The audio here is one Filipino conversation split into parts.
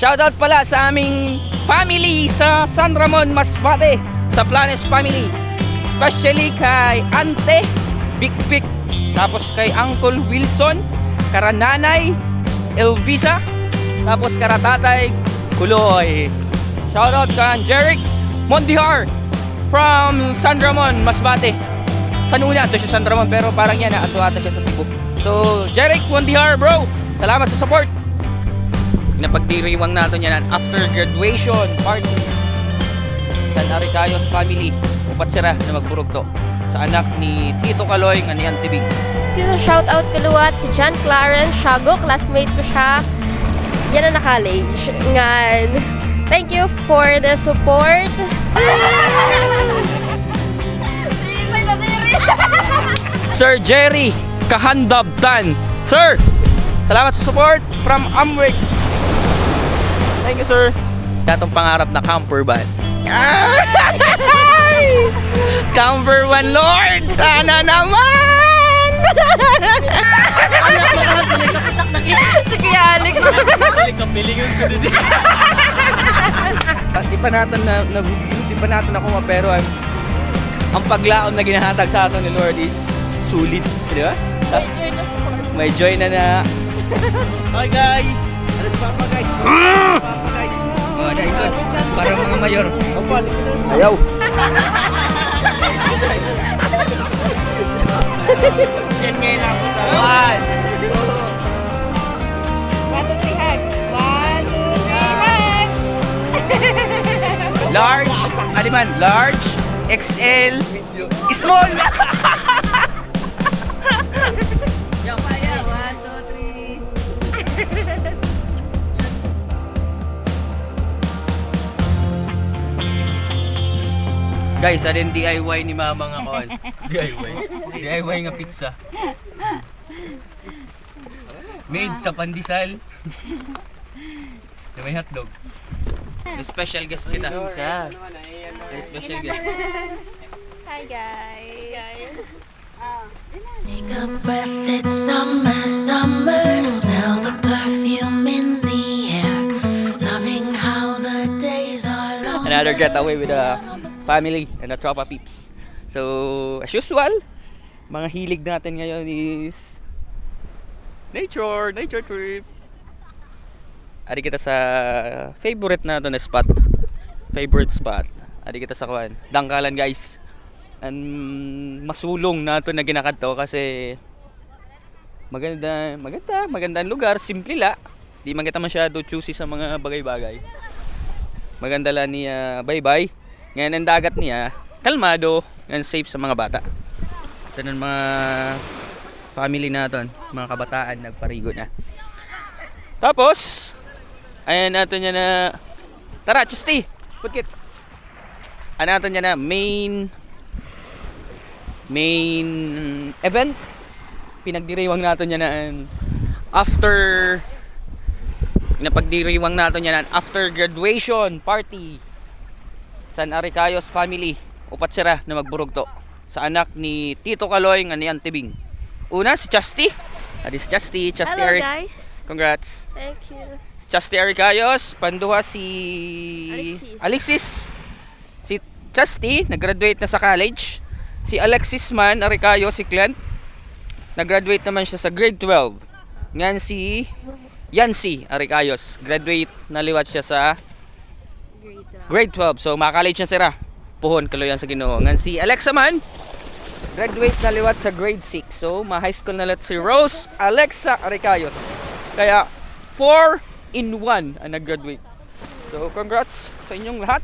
Shoutout pala sa aming family sa San Ramon, Masbate, sa Planes Family. Especially kay Ante, Big Big, tapos kay Uncle Wilson, karananay, Elvisa, tapos karatatay, Kuloy. Shoutout kay Jeric Mondihar from San Ramon, Masbate. San una ito siya San Ramon pero parang yan na ato ata siya sa Cebu. So, Jeric Mondihar bro, salamat sa support. Napagdiriwang natin yan after graduation party. San Aricayos family, upat sira na magburugto sa anak ni Tito Kaloy nga niyan tibig. Dito shoutout kaluwat si John Clarence Shago, classmate ko siya. Yan na na-college. Ngan. Thank you for the support. Sir Jerry Kahandabtan. Sir, salamat sa support from Amwick. Thank you, sir. Datong pangarap na camper van. camper van, Lord! Sana naman! si Kuya Alex. Di pa natin na, na di pa natin ako pero ang ang paglaom na ginahatag sa atin ni Lord is sulit, di ba? May joy na na. Hi guys! Oh, na ikot. Para mga mayor. Ayaw! Yan ngayon ako sa One! One, two, three, hug. One, two, three, hug. Large, ano man, large, XL, small. Guys, ano yung DIY ni Mama nga kon? DIY? DIY nga pizza. Made sa pandesal. Na may hotdog. May special guest kita. May special guest. Hi, guys. Take a breath, it's summer, summer. Smell the perfume in the air. Loving how the days are long. Another getaway with the family and the tropa peeps. So, as usual, mga hilig natin ngayon is nature, nature trip. Ari kita sa favorite natin na spot. Favorite spot. Ari kita sa kuan. Dangkalan guys. And masulong nato na ginakad to kasi maganda, maganda, magandang lugar, simple la. Di man kita masyado choosy sa mga bagay-bagay. Maganda lang niya bye-bye. Ngayon ang dagat niya, kalmado, and safe sa mga bata. Ito ng mga family natin, mga kabataan, nagparigo na. Tapos, ayan natin niya na, tara, Chusti, putkit. Ano natin niya na, main, main event. Pinagdiriwang natin niya na, after, napagdiriwang natin niya na, after graduation party. San Aricayos family, upat sira na magburugto sa anak ni Tito Kaloy nga ni Antibing. Una si Chasti. Adi si Chasti, Chasti Hello, Eric. guys. Congrats. Thank you. Si Chasti Aricayos, panduha si Alexis. Alexis. Si Chasti, nag-graduate na sa college. Si Alexis man, Aricayos, si Clint, nag-graduate naman siya sa grade 12. Ngan si Yancy Aricayos, graduate na liwat siya sa. Grade 12. So, maka-college na sira. Puhon, kaloyan sa ginoo. Ngan si Alexa man, graduate na liwat sa grade 6. So, ma-high school na lat si Rose Alexa Aricayos. Kaya, 4 in 1 ang nag-graduate. So, congrats sa inyong lahat.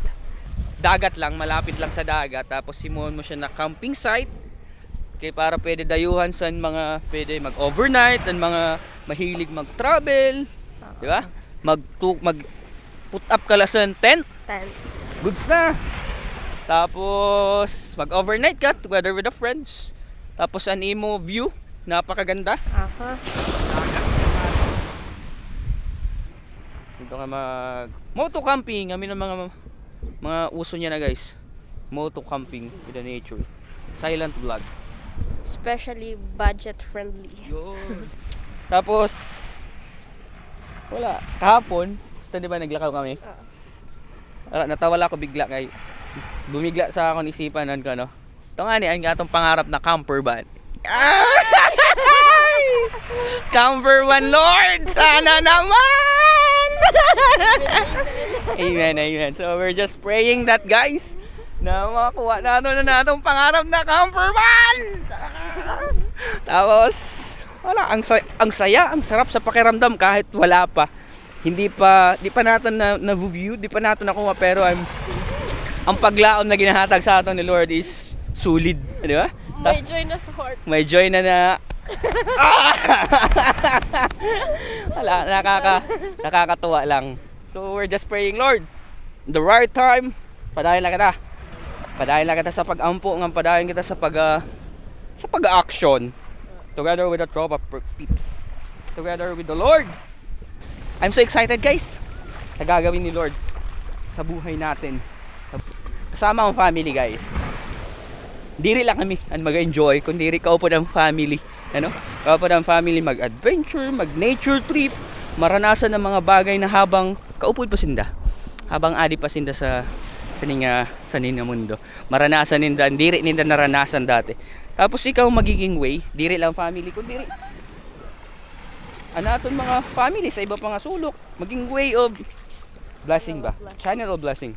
Dagat lang, malapit lang sa dagat. Tapos, simuhan mo siya na camping site. Okay, para pwede dayuhan sa mga pwede mag-overnight, ang mga mahilig mag-travel. Di ba? Mag, mag put up ka lang sa tent Ten. goods na. Tapos, mag-overnight ka together with the friends. Tapos, an imo view, napakaganda. Aha. Dito ka mag moto camping, kami ng mga mga uso niya na guys. Moto camping with the nature. Silent vlog. Especially budget friendly. Yun. Tapos, wala. Kahapon, Ito di ba naglakaw kami? Ah, natawala ako bigla kay bumigla sa akong isipan nan ko no. Ito nga ni ang atong pangarap na camper van. Camper van Lord! Sana naman! amen, amen. So we're just praying that guys na makuha natin na natong pangarap na camper van! Tapos, wala, ang, sa- ang saya, ang sarap sa pakiramdam kahit wala pa. Hindi pa, di pa natin na, na-view, di pa natin nakuha, pero I'm, ang paglaon na ginahatag sa atin ni Lord is solid, di ba? May joy na sa heart. May joy na na Ah! Wala, nakaka nakakatuwa lang. So we're just praying, Lord, the right time, padayon lang kita. Padayon lang kita sa pag-ampo, ng padayon kita sa pag ah, sa pag-action. Together with the tropa per- peeps. Together with the Lord. I'm so excited, guys. Sa gagawin ni Lord sa buhay natin. Sa- Kasama ang family, guys diri lang kami ang mag-enjoy kung diri ka upo ng family ano kaupo ng family mag-adventure mag-nature trip maranasan ng mga bagay na habang kaupod pa sinda habang adi pa sinda sa sa ninga sa ninga mundo maranasan ninda diri ninda naranasan dati tapos ikaw magiging way diri lang family kung diri anaton mga family sa iba pa nga sulok maging way of blessing ba channel of blessing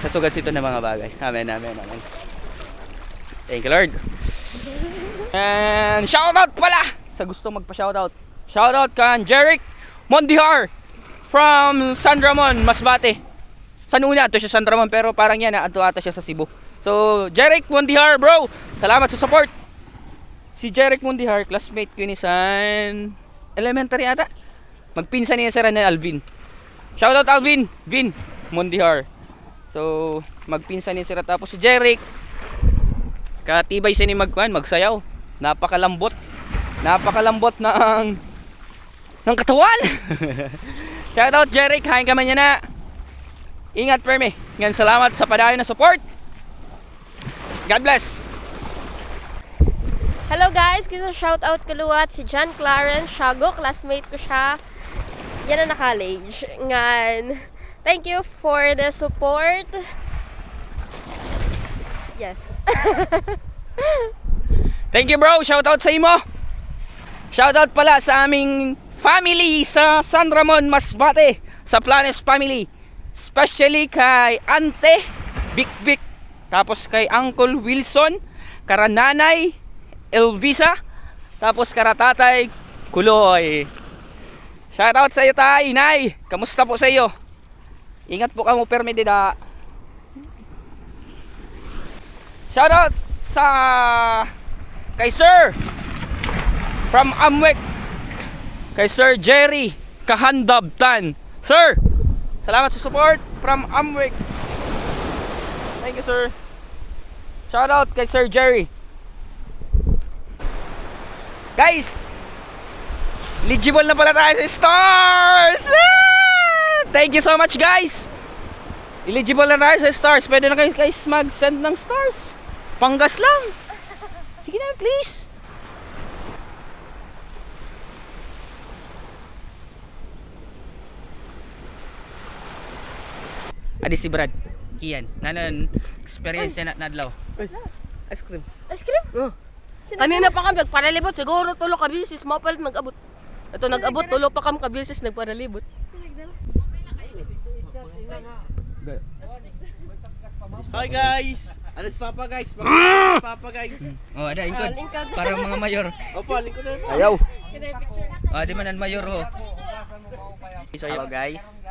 sa sugat sito ng mga bagay amen amen amen Thank you, Lord. And shoutout pala sa gusto magpa-shoutout. Shoutout kan Jeric Mondihar from San Ramon, Masbate. San una to siya San Ramon pero parang yan na ata siya sa Cebu. So, Jeric Mondihar, bro. Salamat sa support. Si Jeric Mondihar, classmate ko ni San Elementary ata. Magpinsan niya si Ranel Alvin. Shoutout Alvin, Vin Mondihar. So, magpinsan niya sila tapos si Jeric Katibay siya ni magkuhan, magsayaw. Napakalambot. Napakalambot ng ng katawan. Shout out Jeric, hain ka man yan na. Ingat perme. Ngayon salamat sa padayon na support. God bless. Hello guys, gusto shout out kaluwat si John Clarence Shago, classmate ko siya. Yan na na-college. Ngan. Thank you for the support. Yes. Thank you bro, shout out sa imo. Shout out pala sa aming family sa San Ramon Masbate, sa Planes family. Especially kay Ante Bik Bik, tapos kay Uncle Wilson, karananay Elvisa, tapos karatatay Kuloy. Shout out sa iyo tay, Nay. Kamusta po sa iyo? Ingat po kamo permedida. Shout out sa kay Sir from Amwek kay Sir Jerry Kahandabtan. Sir, salamat sa support from Amwek. Thank you, sir. Shout out kay Sir Jerry. Guys, eligible na pala tayo sa stars! Ah! Thank you so much, guys! Eligible na tayo sa stars. Pwede na kayo guys mag-send ng stars. Panggas lang. Sige na, please. Adi si Brad. Kian. Nanan experience na nadlaw. Ice cream. Ice cream? Oh. Kanina pa kami nagparalibot. Siguro tulo ka bisis. Mo palit nag-abot. Ito nag-abot. Tulo pa kami ka bisis nagparalibot. Hi guys! Si Papa guys? Papa, Papa guys. Oh, ada ingkod. Ah. Para mga mayor. Opo, lingkod na. Ayaw. Ah, di man ang mayor ho. Hello guys.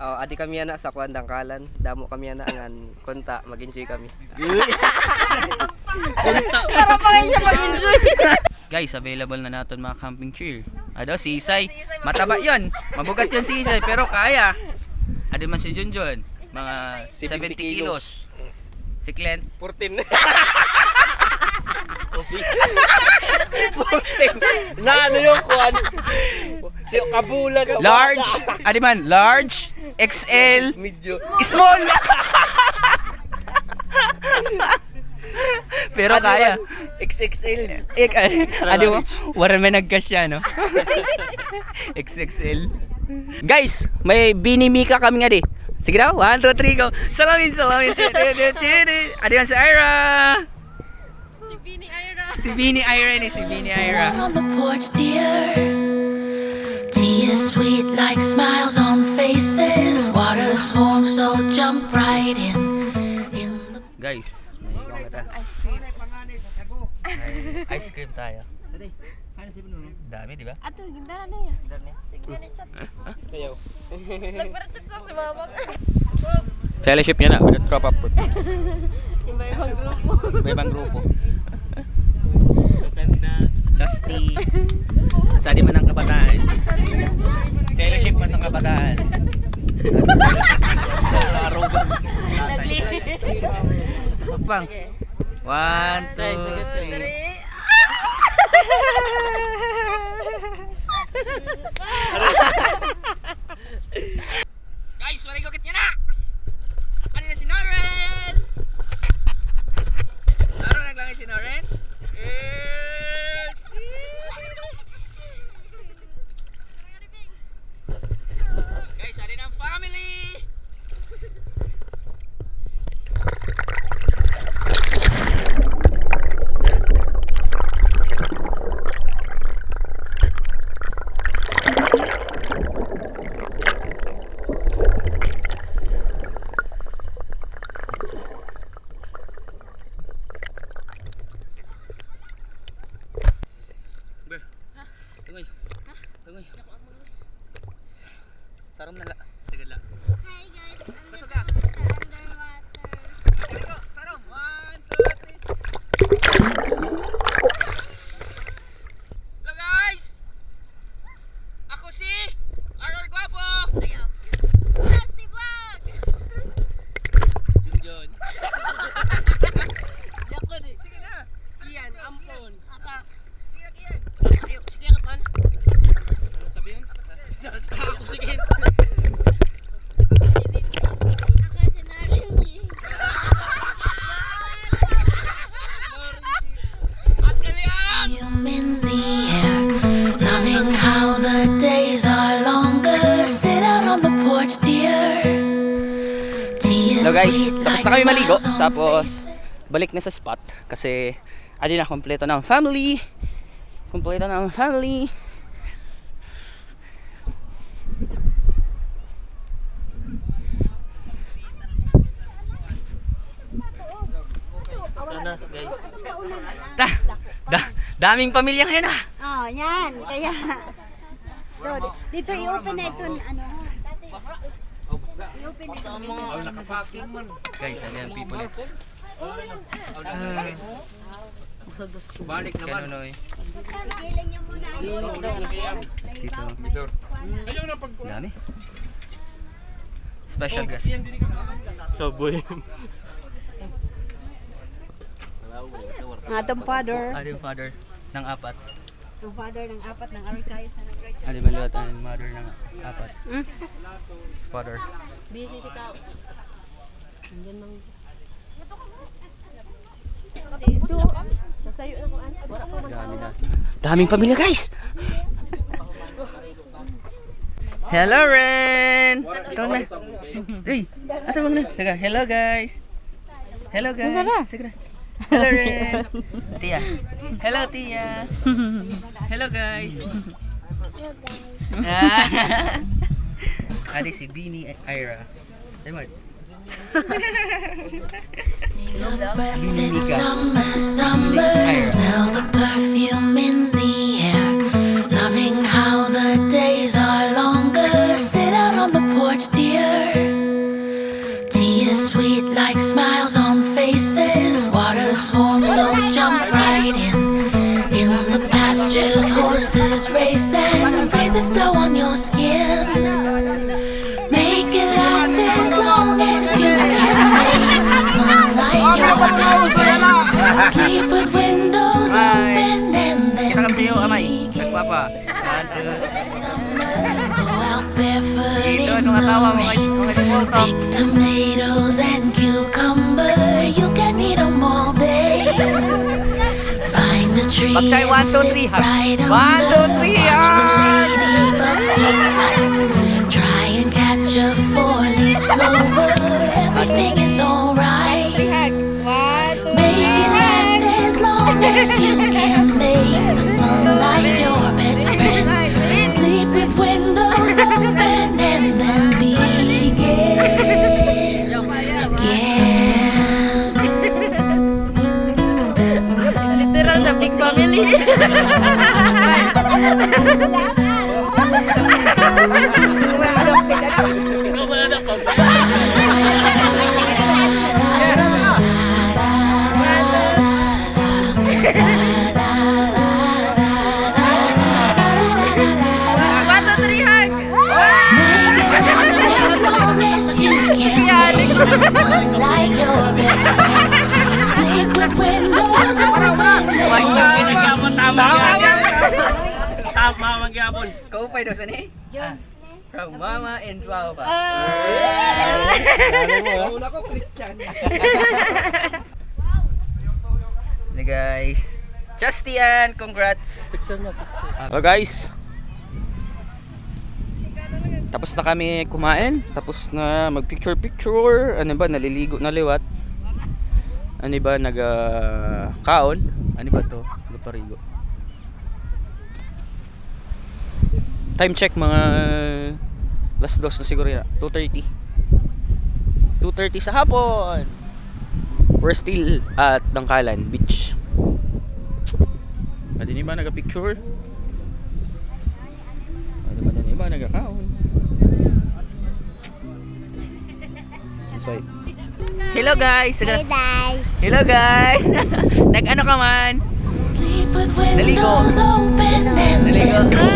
Oh, adi kami ana sa Kuan Dangkalan. Damo kami ana ngan konta, mag-enjoy kami. Para pa kayo siya mag-enjoy. Guys, available na natin mga camping chair. Ado, si Isay. Mataba yon. Mabugat yan si Isay, pero kaya. Ado man si Junjun. Mga 70 kilos. Si Clint. 14. na ano yung kuan? Si kabulan. Large. Adi man, large. XL. Medyo. Small. pero kaya. XXL. Ik, mo, wala may nagkasya, no? XXL. Guys, may binimika kami nga di. Sige daw, 1, 2, 3, go. Salamin, salamin. Ano yan si Ira? Si Bini Ira. Si Bini Ira ni, si Bini Ira. on the porch, dear. Tea is sweet like smiles on faces. Water's warm, so jump right in. In the Guys, may ikaw kita. Ice cream. ice cream tayo. Dami, di ba? Ato, gindaran na yan. Sige na chat. Kayo. Nagparachat sa si mama. Fellowship niya na, with tropa peeps. Iba-ibang grupo. Iba-ibang grupo. Justy. Sa di man ang kabataan. Fellowship man sa kabataan. Arugan. Pang. One, two, three. kami maligo, tapos balik na sa spot kasi adi na kompleto ng family. Kompleto ng family. Ano guys? Da, da, daming pamilya ngayon ah. Oh, yan. Kaya, so, dito i-open na ito, ano, Guys, ano yan people it's. Balik naman. Niyo muna. Dito. Dami. Special guest. Subway. Nga itong father, Adi yung father ng apat. ang father ng apat ng Arcayos na Adi maluwat ang mother ng apat. Father. Busy si Kao. Sasayo na ko ano. Wala pa na. Daming pamilya guys! Hello Ren! Tawag na. Uy! Atawag na. Sige, hello guys! Hello guys! Sige na. Hello Ren! Tia. Hello Tia! Hello guys! Hello guys! Adi si Beanie Ira. Say mo. breath, it's summer, summer. Smell the perfume in the air. Loving how the Pick tomatoes and cucumber. You can eat them all day. Find a tree Pagkay, and one, sit right One, two, under. Watch the ah! ladybugs take flight. Try and catch a four-leaf clover. Everything is alright. Make it last as long as you can. Make the sunlight your big family. One, Tama, tama. Tama, magyapon. Kaupay daw sa ni? From Mama and Papa. Una ko, Christian. Hey guys. Justian, congrats. Hello guys. Tapos na kami kumain, tapos na mag-picture picture, ano ba naliligo na liwat. Ano ba nag ah, kaon? Ano ba to? Luparigo. Time check mga last dos na siguro ya. 2:30. 2:30 sa hapon. We're still at Dangkalan Beach. Pwede ni ba naga-picture? Pwede ba na iba nagakaon? Sorry. Hello guys! Hey guys! Hello guys! Nag-ano ka man? Naligo. windows open and Naligo.